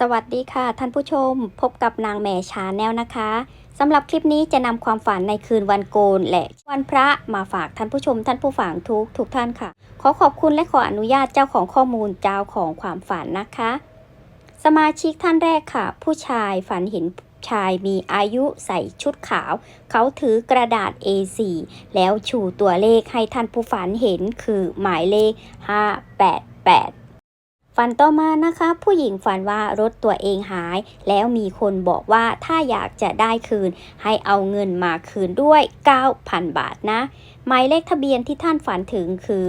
สวัสดีค่ะ ท่านผู้ชม พบกับนางแม่ชาแนลนะคะสำหรับคลิปนี้จะนำความฝันในคืนวันโกนและวันพระมาฝากท่านผู้ชม ท่านผู้ฟังทุกทุกท่านค่ะ ขอขอบคุณและขออนุญาตเจ้าของข้อมูลเจ้าของความฝันนะคะ สมาชิกท่านแรกค่ะ ผู้ชายฝันเห็นชายมีอายุใส่ชุดขาว เขาถือกระดาษ A4 แล้วชูตัวเลขให้ท่านผู้ฝันเห็นคือหมายเลข 588 ฝันต่อมานะคะ ผู้หญิงฝันว่ารถตัวเองหาย แล้วมีคนบอกว่าถ้าอยากจะได้คืน ให้เอาเงินมาคืนด้วย 9,000 บาทนะ หมายเลขทะเบียนที่ท่านฝันถึงคือ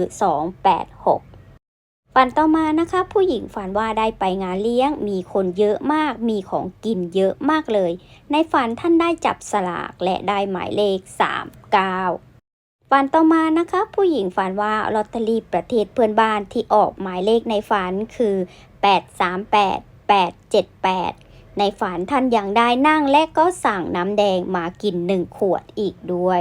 286ฝันต่อมานะคะผู้หญิงฝันว่าได้ไปงานเลี้ยง มีคนเยอะมาก มีของกินเยอะมากเลย ในฝันท่านได้จับสลากและได้หมายเลข 39 ฝันต่อมานะคะ ผู้หญิงฝันว่าลอตเตอรี่ประเทศเพื่อนบ้านที่ออกหมายเลขในฝันคือ 838 878 ในฝันท่านยังได้นั่งและก็สั่งน้ำแดงมากินหนึ่งขวดอีกด้วย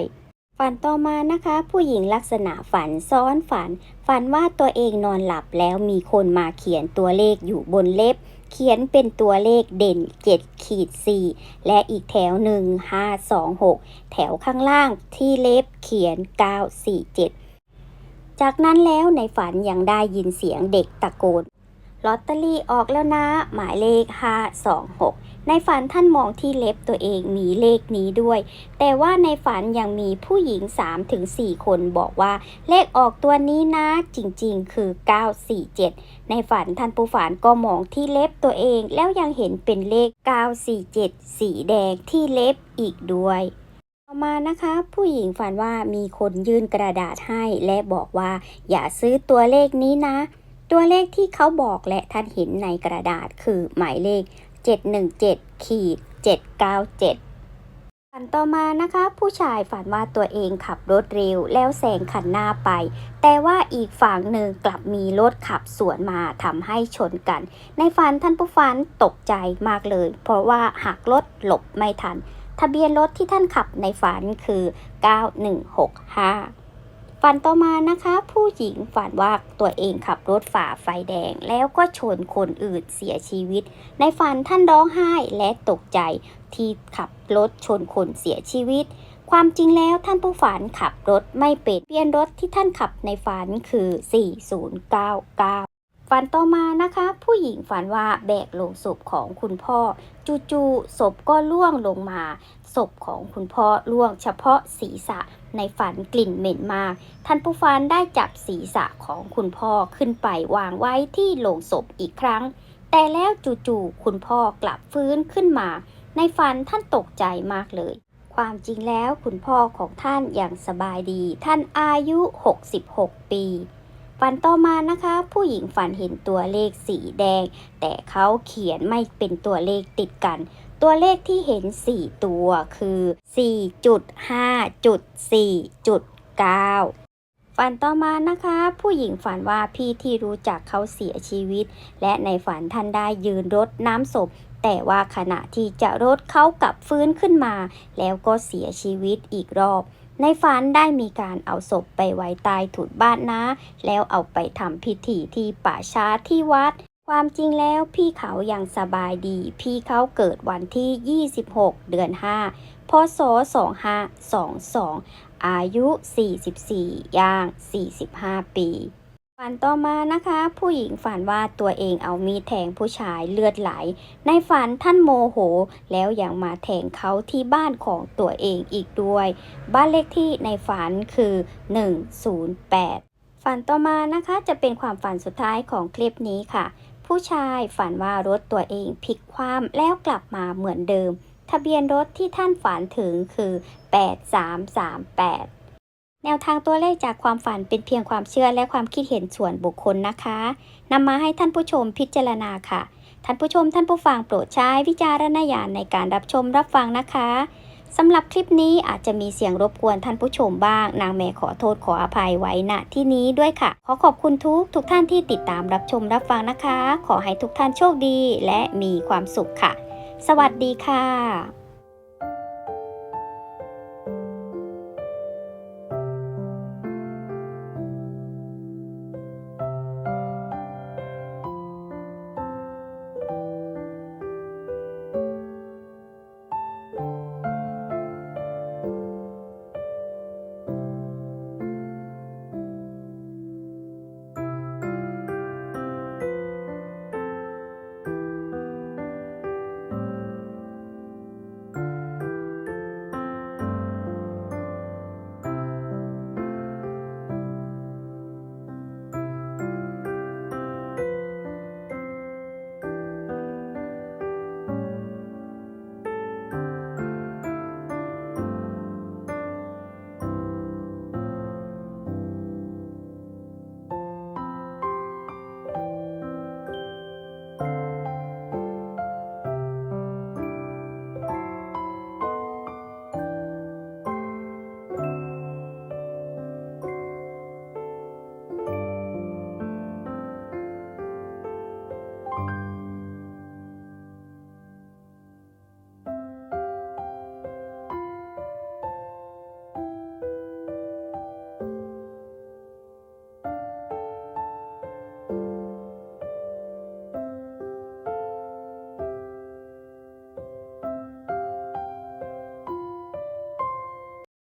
ฝันต่อมานะคะ ผู้หญิงลักษณะฝันซ้อนฝัน ฝันว่าตัวเองนอนหลับแล้วมีคนมาเขียนตัวเลขอยู่บนเล็บ เขียนเป็นตัวเลขเด่น 7 ขีด 4 และอีกแถวหนึ่ง5 2 6 แถวข้างล่างที่เล็บเขียน 947 จากนั้นแล้วในฝันยังได้ยินเสียงเด็กตะโกนลอตเตอรี่ออกแล้วนะ หมายเลข 526 ในฝันท่านมองที่เล็บตัวเองมีเลขนี้ด้วย แต่ว่าในฝันยังมีผู้หญิง 3-4 คนบอกว่า เลขออกตัวนี้นะจริงๆ คือ 947 ในฝันท่านผู้ฝันก็มองที่เล็บตัวเองแล้วยังเห็นเป็นเลข 947 สีแดงที่เล็บอีกด้วยต่อมานะคะ ผู้หญิงฝันว่ามีคนยื่นกระดาษให้และบอกว่า อย่าซื้อตัวเลขนี้นะ ตัวเลขที่เขาบอกและท่านเห็นในกระดาษคือหมายเลข 717ขีด797ฝันต่อมานะคะผู้ชายฝันว่าตัวเองขับรถเร็วแล้วแซงคันหน้าไป แต่ว่าอีกฝั่งหนึ่งกลับมีรถขับสวนมาทำให้ชนกัน ในฝันท่านผู้ฝันตกใจมากเลย เพราะว่าหักรถหลบไม่ทัน ทะเบียนรถที่ท่านขับในฝันคือ 9165 ฝันต่อมานะคะ ผู้หญิงฝันว่าตัวเองขับรถฝ่าไฟแดง แล้วก็ชนคนอื่นเสียชีวิต ในฝันท่านร้องไห้และตกใจที่ขับรถชนคนเสียชีวิต ความจริงแล้วท่านผู้ฝันขับรถไม่เป็นเปลี่ยนรถที่ท่านขับในฝันคือ 4099 ฝันต่อมานะคะ ผู้หญิงฝันว่าแบกโลงศพของคุณพ่อ จู่ๆศพก็ล่วงลงมา ศพของคุณพ่อล่วงเฉพาะศีรษะในฝันกลิ่นเหม็นมาก ท่านผู้ฟันได้จับศีรษะของคุณพ่อขึ้นไปวางไว้ที่โลงศพอีกครั้ง แต่แล้วจู่ๆคุณพ่อกลับฟื้นขึ้นมา ในฝันท่านตกใจมากเลย ความจริงแล้วคุณพ่อของท่านอย่างสบายดี ท่านอายุ 66 ปี ฝันต่อมานะคะ ผู้หญิงฝันเห็นตัวเลขสีแดง แต่เขาเขียนไม่เป็นตัวเลขติดกัน ตัวเลขที่เห็น 4 ตัวคือ 4.5.4.9ฝันต่อมานะคะ ผู้หญิงฝันว่าพี่ที่รู้จักเขาเสียชีวิต และในฝันท่านได้ยืนรดน้ำศพ แต่ว่าขณะที่จะรดเขากลับฟื้นขึ้นมา แล้วก็เสียชีวิตอีกรอบ ในฝันได้มีการเอาศพไปไว้ใต้ถุนบ้านนะ แล้วเอาไปทำพิธีที่ป่าช้าที่วัด ความจริงแล้วพี่เขายังสบายดี พี่เขาเกิดวันที่ 26 เดือน 5 พศ 2522 อายุ 44 ย่าง 45 ปี ฝันต่อมานะคะ ผู้หญิงฝันว่าตัวเองเอามีดแทงผู้ชายเลือดไหล ในฝันท่านโมโห แล้วยังมาแทงเขาที่บ้านของตัวเองอีกด้วย บ้านเลขที่ในฝันคือ 108 ฝันต่อมานะคะจะเป็นความฝันสุดท้ายของคลิปนี้ค่ะ ผู้ชายฝันว่ารถตัวเองพลิกคว่ำแล้วกลับมาเหมือนเดิม ทะเบียนรถที่ท่านฝันถึงคือ 8338 แนวทางตัวเลขจากความฝันเป็นเพียงความเชื่อและความคิดเห็นส่วนบุคคลนะคะนำมาให้ท่านผู้ชมพิจารณาค่ะ ท่านผู้ชมท่านผู้ฟังโปรดใช้วิจารณญาณในการรับชมรับฟังนะคะสำหรับคลิปนี้อาจจะมีเสียงรบกวนท่านผู้ชมบ้าง นางแม่ขอโทษขออภัยไว้ณที่นี้ด้วยค่ะ ขอขอบคุณทุกทุกท่านที่ติดตามรับชมรับฟังนะคะ ขอให้ทุกท่านโชคดีและมีความสุขค่ะ สวัสดีค่ะ